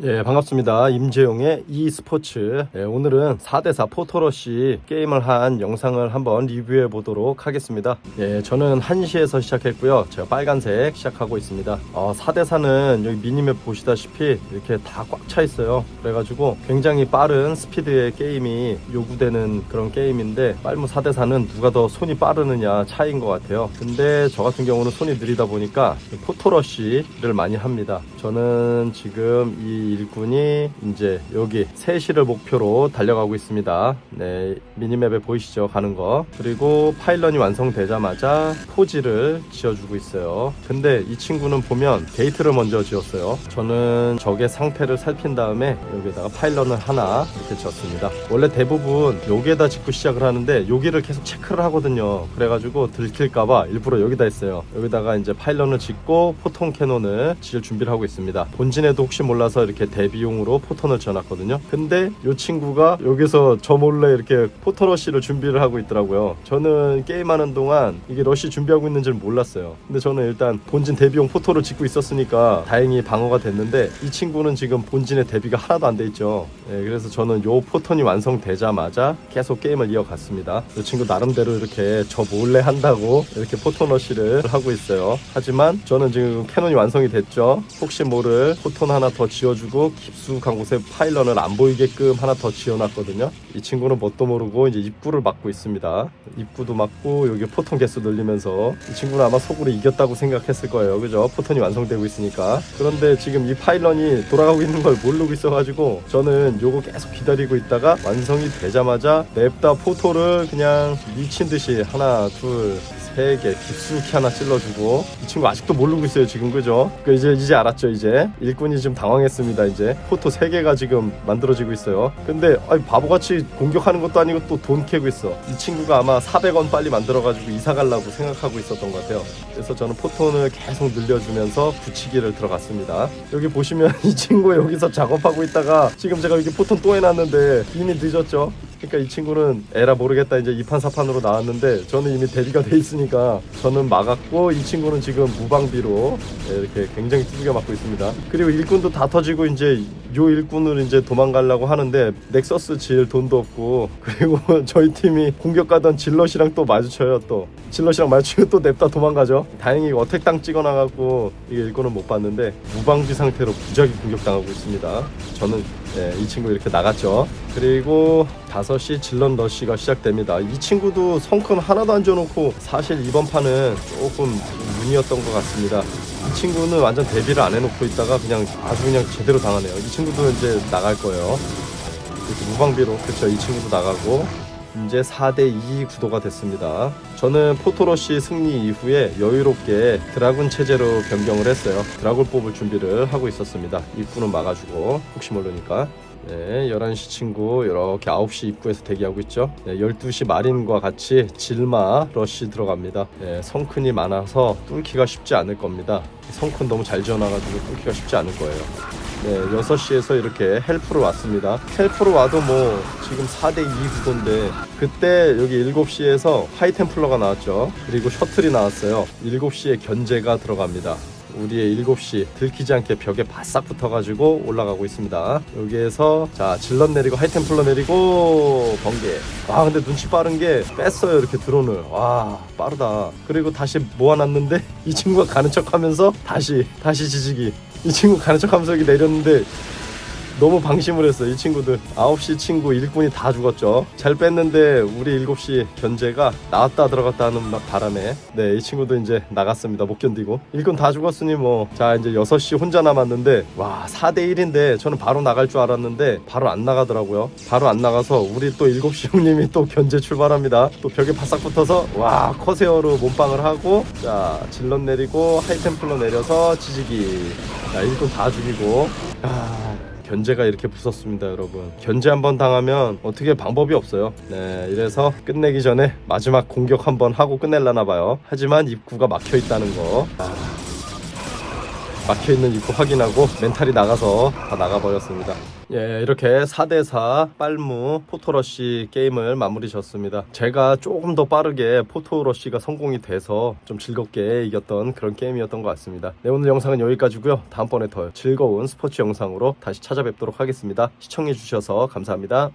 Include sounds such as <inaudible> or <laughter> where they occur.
예, 반갑습니다. 임재용의 e스포츠. 예, 오늘은 4대4 포토러시 게임을 한 영상을 한번 리뷰해 보도록 하겠습니다. 예, 저는 1시에서 시작했고요. 제가 빨간색 시작하고 있습니다. 어, 4대4는 여기 미니맵 보시다시피 이렇게 다 꽉 차 있어요. 그래가지고 굉장히 빠른 스피드의 게임이 요구되는 그런 게임인데 빨무 4대4는 누가 더 손이 빠르느냐 차이인 것 같아요. 근데 저 같은 경우는 손이 느리다 보니까 포토러시를 많이 합니다. 저는 지금 이 일꾼이 이제 여기 3시를 목표로 달려가고 있습니다. 네, 미니맵에 보이시죠? 가는 거. 그리고 파일런이 완성되자마자 포지를 지어주고 있어요. 근데 이 친구는 보면 게이트를 먼저 지었어요. 저는 적의 상태를 살핀 다음에 여기다가 파일런을 하나 이렇게 지었습니다. 원래 대부분 여기에다 짓고 시작을 하는데 여기를 계속 체크를 하거든요. 그래가지고 들킬까봐 일부러 여기다 했어요. 여기다가 이제 파일런을 짓고 포통 캐논을 지을 준비를 하고 있습니다. 본진에도 혹시 몰라서 이렇게 대비용으로 포턴을 지어놨거든요. 근데 이 친구가 여기서 저 몰래 이렇게 포터러시를 준비를 하고 있더라고요. 저는 게임하는 동안 이게 러시 준비하고 있는 줄 몰랐어요. 근데 저는 일단 본진 대비용 포토를 짓고 있었으니까 다행히 방어가 됐는데 이 친구는 지금 본진의 대비가 하나도 안 돼 있죠. 예, 그래서 저는 요 포턴이 완성되자마자 계속 게임을 이어갔습니다. 이 친구 나름대로 이렇게 저 몰래 한다고 이렇게 포토러시를 하고 있어요. 하지만 저는 지금 캐논이 완성이 됐죠. 혹시 모를 포톤 하나 더 지어주 고 깊숙한 곳에 파일런을 안 보이게끔 하나 더 지어놨거든요. 이 친구는 뭣도 모르고 이제 입구를 막고 있습니다. 입구도 막고 여기 포톤 개수 늘리면서 이 친구는 아마 속으로 이겼다고 생각했을 거예요. 그죠? 포톤이 완성되고 있으니까. 그런데 지금 이 파일런이 돌아가고 있는 걸 모르고 있어가지고 저는 요거 계속 기다리고 있다가 완성이 되자마자 냅다 포토를 그냥 미친 듯이 하나, 둘, 세개 깊숙이 하나 찔러주고 이 친구 아직도 모르고 있어요 지금 그죠? 그 이제 이제 알았죠 이제 일꾼이 좀 당황했습니다 이제 포토 세 개가 지금 만들어지고 있어요. 근데 아니 바보같이 공격하는 것도 아니고 또 돈 캐고 있어. 이 친구가 아마 400원 빨리 만들어가지고 이사 가려고 생각하고 있었던 것 같아요. 그래서 저는 포톤을 계속 늘려주면서 붙이기를 들어갔습니다. 여기 보시면 <laughs> 이 친구 여기서 작업하고 있다가 지금 제가 여기 포톤 또 해놨는데 이미 늦었죠. 그러니까 이 친구는 에라 모르겠다 이제 2판 4판으로 나왔는데 저는 이미 대비가 돼 있으니까 저는 막았고 이 친구는 지금 무방비로 이렇게 굉장히 두들겨 맞고 있습니다. 그리고 일꾼도 다 터지고 이제 요 일꾼을 이제 도망가려고 하는데 넥서스 지을 돈도 없고 그리고 <laughs> 저희 팀이 공격 가던 질럿이랑 또 마주쳐요 또 질럿이랑 마주치고 또 냅다 도망가죠. 다행히 어택 땅 찍어놔갖고 이게 일꾼은 못 봤는데 무방비 상태로 무작위 공격당하고 있습니다. 저는 예, 이 친구 이렇게 나갔죠. 그리고 5시 질런 러쉬가 시작됩니다. 이 친구도 성큰 하나도 안 줘놓고 사실 이번 판은 조금 운이었던 것 같습니다. 이 친구는 완전 데뷔를 안 해놓고 있다가 그냥 아주 그냥 제대로 당하네요. 이 친구도 이제 나갈 거예요. 이렇게 무방비로 그렇죠. 이 친구도 나가고 이제 4대2 구도가 됐습니다. 저는 포토러시 승리 이후에 여유롭게 드라군 체제로 변경을 했어요. 드라군 뽑을 준비를 하고 있었습니다. 입구는 막아주고 혹시 모르니까. 네, 11시 친구 이렇게 9시 입구에서 대기하고 있죠. 네, 12시 마린과 같이 질마 러쉬 들어갑니다. 네, 성큰이 많아서 뚫기가 쉽지 않을 겁니다. 성큰 너무 잘 지어놔가지고 뚫기가 쉽지 않을 거예요. 네, 6시에서 이렇게 헬프로 왔습니다. 헬프로 와도 뭐 지금 4대2 구도인데 그때 여기 7시에서 하이템플러가 나왔죠. 그리고 셔틀이 나왔어요. 7시에 견제가 들어갑니다. 우리의 7시 들키지 않게 벽에 바싹 붙어가지고 올라가고 있습니다. 여기에서 자 질럿 내리고 하이템플러 내리고 번개. 아 근데 눈치 빠른 게 뺐어요 이렇게 드론을. 와 빠르다. 그리고 다시 모아놨는데 <laughs> 이 친구가 가는 척하면서 다시 다시 지지기. 이 친구 가는 척하면서 여기 내렸는데 너무 방심을 했어 이 친구들. 9시 친구 일꾼이 다 죽었죠. 잘 뺐는데 우리 7시 견제가 나왔다 들어갔다 하는 막 바람에. 네 이 친구도 이제 나갔습니다. 못 견디고. 일꾼 다 죽었으니 뭐 자 이제 6시 혼자 남았는데 와 4대1인데 저는 바로 나갈 줄 알았는데 바로 안 나가더라고요. 바로 안 나가서 우리 또 7시 형님이 또 견제 출발합니다. 또 벽에 바싹 붙어서 와 커세어로 몸빵을 하고 자 질럿 내리고 하이템플러 내려서 지지기. 자 일꾼 다 죽이고. 아 견제가 이렇게 무섭습니다, 여러분. 견제 한번 당하면 어떻게 방법이 없어요. 네, 이래서 끝내기 전에 마지막 공격 한번 하고 끝낼라나 봐요. 하지만 입구가 막혀 있다는 거. 아. 막혀있는 입구 확인하고 멘탈이 나가서 다 나가버렸습니다. 예, 이렇게 4대4 빨무 포토러쉬 게임을 마무리 졌습니다. 제가 조금 더 빠르게 포토러쉬가 성공이 돼서 좀 즐겁게 이겼던 그런 게임이었던 것 같습니다. 네, 오늘 영상은 여기까지고요. 다음번에 더 즐거운 스포츠 영상으로 다시 찾아뵙도록 하겠습니다. 시청해주셔서 감사합니다.